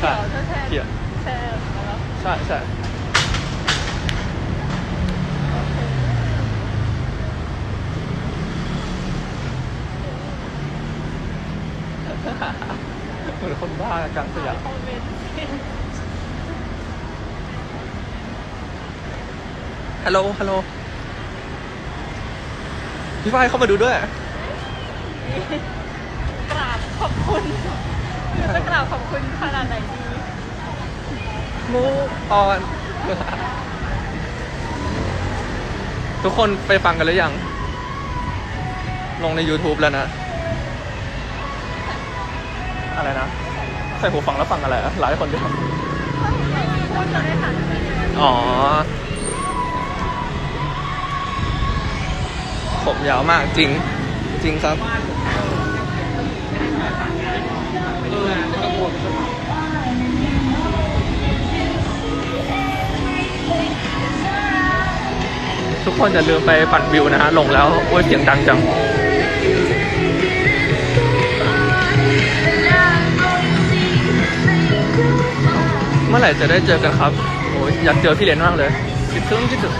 ใช่เขียวแช่แใช่ใช่เหมือนคนบ้ากลางสยามเมนต์ฮัลโหลฮัลโหลพี่ฝ้ายเข้ามาดูด้วยกราบขอบคุณ จะกราบขอบคุณขนาดไหนดี มูออน ทุกคนไปฟังกันหรือยัง ลงใน YouTube แล้วนะ อะไรนะ ใส่หูฟังแล้วฟังอะไรอะหลายคนเดียวพูดจะได้ทันอ๋อ ผมยาวมากจริง จริงครับ คนอย่าลืมไปปั่นวิวนะฮะลงแล้วโอ้ยเสียงดังจังเมื่อไหร่จะได้เจอกันครับโอ้ยอยากเจอพี่เลนมากเลยคิดถึงคิดถึง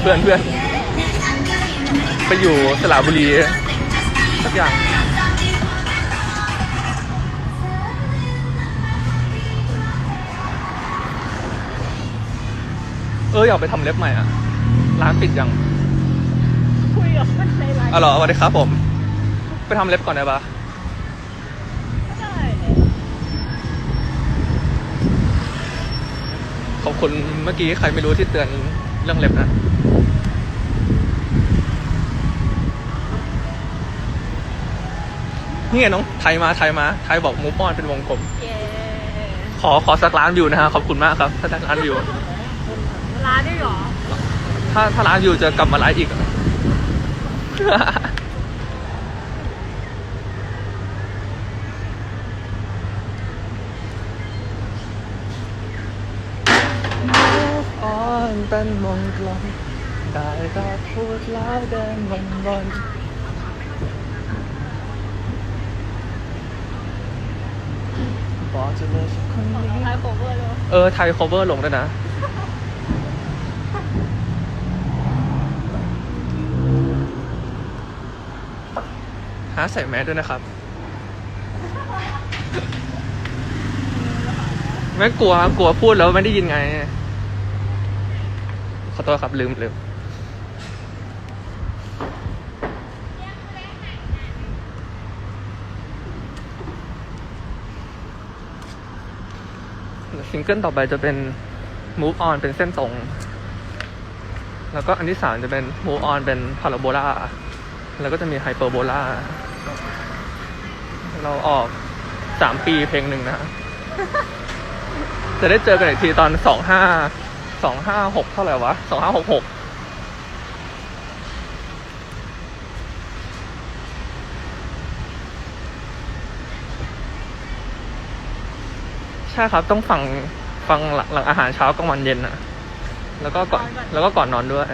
เพื่อนเพื่อนไปอยู่สระบุรีสักอย่าง เอออยากไปทำเล็บใหม่อะ ร้านปิดยังคุยกับคนในไลน์อ๋อเหรอสวัสดีครับผม ไปทำเล็บก่อนได้ปะก็ได้ขอบคุณเมื่อกี้ใครไม่รู้ที่เตือนเรื่องเล็บนะ นี่ไงน้องไทยมาไทยมาไทยบอกมูฟออนเป็นวงกลม เย้ ขอขอสักล้านวิวนะฮะขอบคุณมากครับถ้าได้ล้านวิว ร้านด้วยเหรอ ถ้าถ้าล้านวิวจะกลับมาไลฟ์อีกอะอ่อนเป็นมงกลมได้แต่พูดแล้วเดินวนวนบอกจะเลิกกับคนนี้ไลน์โคเวอร์เลยเออไทย cover ลงด้วยนะ หาใส่แมสด้วยนะครับ ไม่กลัวกลัวพูดแล้วไม่ได้ยินไง ขอโทษครับลืมลืมซิงเกิลต่อไปจะเป็น move on เป็นเส้นตรง แล้วก็อันที่สามจะเป็น move on เป็นพาราโบลาแล้วก็จะมีไฮเปอร์โบลา เราออกสามปีเพลงหนึ่งนะ จะได้เจอกันอีกทีตอนสองห้าสองห้าหกเท่าไหร่วะสองห้าหกหกใช่ครับต้องฟังฟังหลังหลังอาหารเช้ากลางวันเย็นนะแล้วก็ก่อนแล้วก็ก่อนนอนด้วย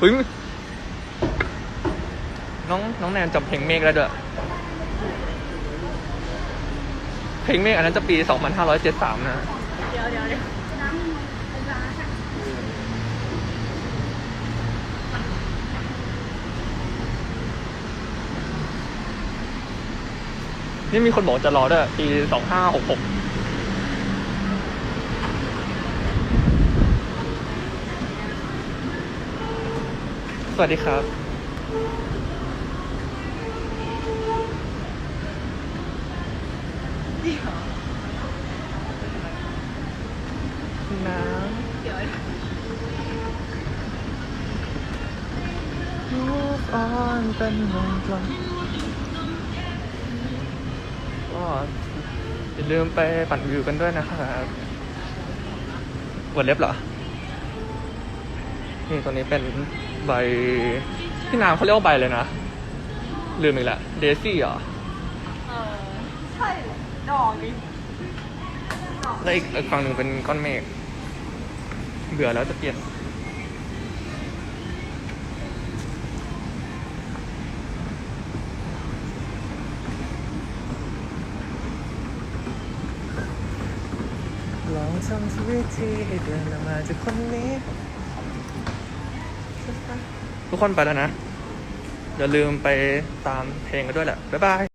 เฮ้ยน้องน้องแนนจำเพลงเมฆได้วด้วย เพลงเมฆอันนั้นจะปี 2573 นะ เดี๋ยวเดี๋ยวเดี๋ยวนี่มีคนบอกจะรอด้วยปี 2566 วัสดีครับ น้เดี๋ยวำ Move on เป็นวงกลมก็อย่าลืมไปปั่นวิวกันด้วยนะครับวดเล็บเหรอ นี่ตัวนี้เป็น ใบที่นามเขาเรียกว่าใบเลยนะลืมอีกแล้วเดซี่เหรอเออใช่ดอกนี่แล้วอีกอีกฝั่งหนึ่งเป็นก้อนเมฆเบื่อแล้วจะเปลี่ยนลองททำทุกวิธีให้เดินออกมาจากคนนี้ ทุกคนไปแล้วนะ อย่าลืมไปตามเพลงกันด้วยแหละ บ๊ายบาย